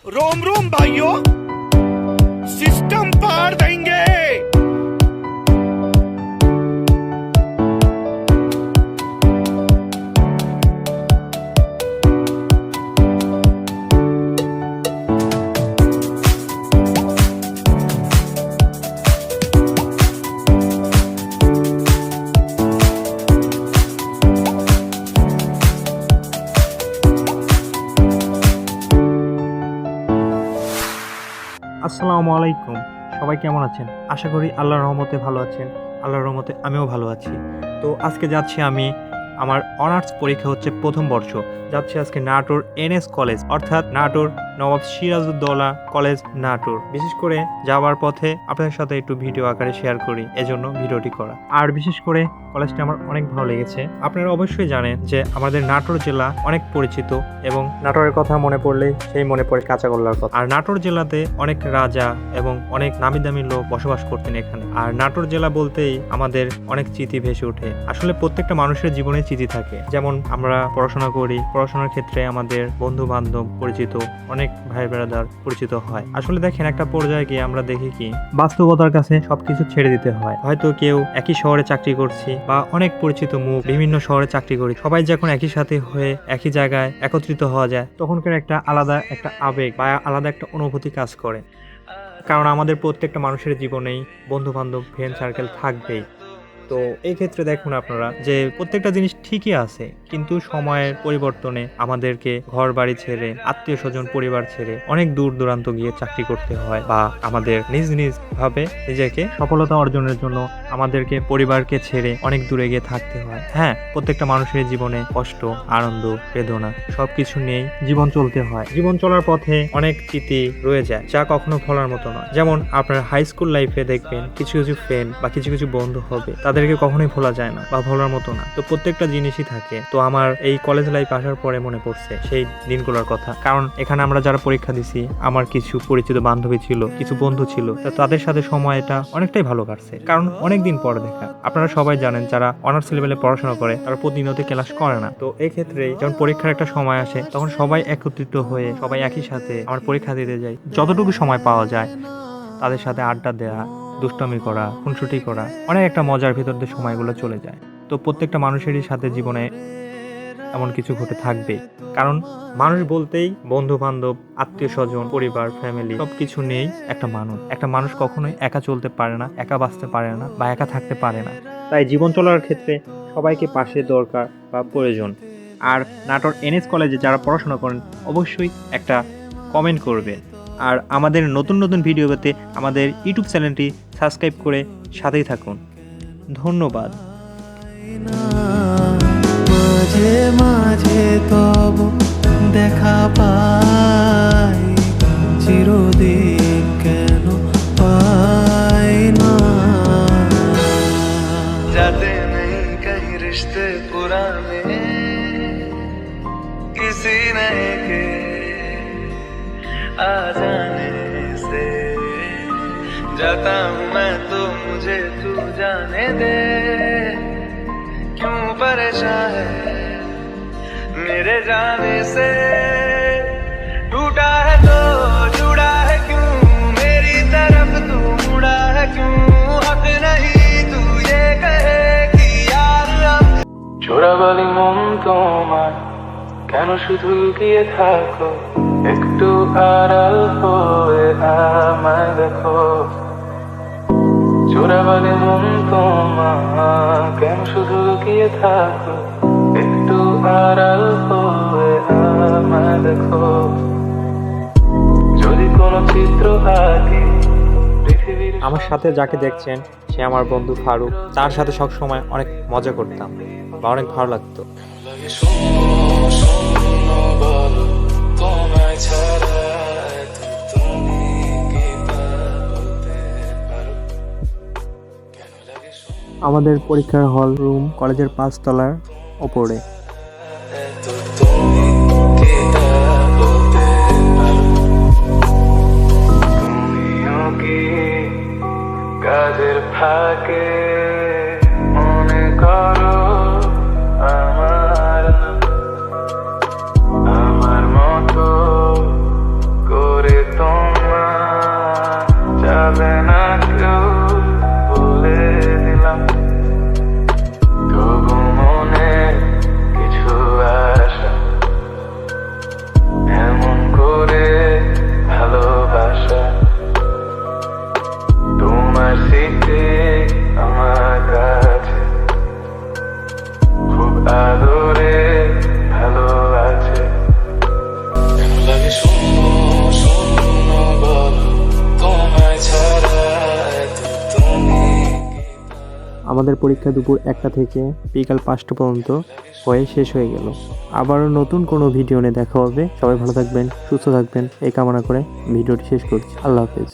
रोम रोम भाइयों सिस्टम पार देंगे আসসালামু আলাইকুম। সবাই কেমন আছেন? আশা করি আল্লাহর রহমতে ভালো আছেন। আল্লাহর রহমতে আমিও ভালো আছি। তো আজকে যাচ্ছি আমি, আমার অনার্স পরীক্ষা হচ্ছে প্রথম বর্ষ। যাচ্ছি আজকে নাটোর এনএস কলেজ, অর্থাৎ নাটোর নবাব সিরাজউদ্দৌলা কলেজ নাটোর। বিশেষ করে যাওয়ার পথে আপনাদের সাথে একটু ভিডিও আকারে শেয়ার করি, এজন্য ভিডিওটি করা। আর বিশেষ করে কলেজটা আমার অনেক ভালো লেগেছে। আপনারা অবশ্যই জানেন যে আমাদের নাটোর জেলা অনেক পরিচিত এবং নাটোরের কথা মনে পড়লে সেই মনে পড়ে কাঁচাগোল্লার কথা। আর নাটোর জেলাতে অনেক রাজা এবং অনেক নামি দামি লোক বসবাস করতেন এখানে। আর নাটোর জেলা বলতেই আমাদের অনেক স্মৃতি ভেসে ওঠে। আসলে প্রত্যেকটা মানুষের জীবনে স্মৃতি থাকে। যেমন আমরা পড়াশোনা করি পড়াশোনার ক্ষেত্রে আমাদের বন্ধু বান্ধব পরিচিত, অনেক ভাই বেড়াদার পরিচিত হয়। আসলে দেখেন, একটা পর্যায়ে গিয়ে আমরা দেখি কি, বাস্তবতার কাছে সবকিছু ছেড়ে দিতে হয়। হয়তো কেউ একই শহরে চাকরি করছি বা অনেক পরিচিত মুখ, বিভিন্ন শহরে চাকরি করি, সবাই যখন একই সাথে হয়ে একই জায়গায় একত্রিত হওয়া যায়, তখনকার একটা আলাদা একটা আবেগ বা আলাদা একটা অনুভূতি কাজ করে। কারণ আমাদের প্রত্যেকটা মানুষের জীবনেই বন্ধু বান্ধব ফ্রেন্ড সার্কেল থাকবেই। তো এই ক্ষেত্রে দেখুন আপনারা যে প্রত্যেকটা জিনিস ঠিকই আছে, কিন্তু সময়ের পরিবর্তনে আমাদেরকে ঘর বাড়ি ছেড়ে, আত্মীয় স্বজন, পরিবার ছেড়ে অনেক দূর দূরান্ত গিয়ে চাকরি করতে হয় বা আমাদের নিজ নিজ ভাবে নিজেকে সফলতা অর্জনের জন্য আমাদেরকে, পরিবারকে ছেড়ে অনেক দূরে গিয়ে থাকতে হয়। হ্যাঁ প্রত্যেকটা মানুষের জীবনে কষ্ট, আনন্দ, বেদনা সবকিছু নিয়েই জীবন চলতে হয়। জীবন চলার পথে অনেক স্মৃতি রয়ে যায়, যা কখনো ভোলার মতো নয়। যেমন আপনার হাই স্কুল লাইফে দেখবেন, কিছু কিছু ফ্রেন্ড বা কিছু কিছু বন্ধু হবে তাদেরকে কখনোই ভোলা যায় না বা ভোলার মতো না। তো প্রত্যেকটা জিনিসই থাকে। তো আমার এই কলেজ লাইফ আসার পরে মনে পড়ছে সেই দিনগুলোর কথা। কারণ এখানে আমরা যারা পরীক্ষা দিছি, আমার কিছু পরিচিত বান্ধবী ছিল, কিছু বন্ধু ছিল তাদের সাথে সময়টা অনেকটাই ভালো কাটছে। কারণ অনেক দিন পর দেখা। আপনারা সবাই জানেন, যারা অনার্স লেভেলে পড়াশোনা করে, তারা প্রতিনিয়ত ক্লাস করে না। তো এই ক্ষেত্রে যখন পরীক্ষার একটা সময় আসে, তখন সবাই একত্রিত হয়ে, সবাই একই সাথে আমার পরীক্ষা দিতে যাই। যতটুকু সময় পাওয়া যায়, তাদের সাথে আড্ডা দেওয়া দুষ্টমি করা, খুনসুটি করা, অনেক একটা মজার ভিতর দিয়ে সময়গুলো চলে যায়। তো প্রত্যেকটা মানুষেরই সাথে জীবনে এমন কিছু ঘটে থাকবে। কারণ মানুষ বলতেই বন্ধু বান্ধব আত্মীয় স্বজন পরিবার ফ্যামিলি সব কিছু নিয়েই একটা মানুষ। একটা মানুষ কখনোই একা চলতে পারে না, একা বাঁচতে পারে না বা একা থাকতে পারে না। তাই জীবন চলার ক্ষেত্রে সবাইকে পাশে দরকার বা প্রয়োজন। আর নাটোর এনএস কলেজে যারা পড়াশোনা করেন, অবশ্যই একটা কমেন্ট করবে আর আমাদের নতুন নতুন ভিডিও পেতে আমাদের ইউটিউব চ্যানেলটি সাবস্ক্রাইব করে সাথেই থাকুন ধন্যবাদ মাঝে মাঝে তব দেখা পাই চিরদিন কেন পাই না जाते नहीं कहीं रिश्ते पुराने किसी नए के आ जाने से जाता हूँ मैं तो मुझे तू जाने दे क्यों परेशान है मेरे जाने से टूटा है तो जुड़ा है क्यों मेरी तरफ तू मुड़ा है क्यों हक नहीं तू ये कहे कि यार अब চোরাবালি মন তোমার কেন শুধু গিয়ে থাকো একটু আড়াল হয়ে আমায় দেখো। চোরাবালি মন তোমার, কেন শুধু গিয়ে থাকো? একটু আড়াল হয়ে আমায় দেখো। যদি কোনো চিত্র আঁকি আমার সাথে যাকে দেখছেন, সে আমার বন্ধু ফারুক। তার সাথে সব সময় অনেক মজা করতাম বা অনেক ভালো লাগতো। আমাদের পরীক্ষার হল রুম কলেজের পাঁচতলার ওপরে। love. আমাদের পরীক্ষা দুপুর একটা থেকে বিকাল পাঁচটা পর্যন্ত হয়ে শেষ হয়ে গেল। আবারও নতুন কোনো ভিডিও নিয়ে দেখা হবে। সবাই ভালো থাকবেন, সুস্থ থাকবেন, এই কামনা করে ভিডিওটি শেষ করছি। আল্লাহ হাফেজ।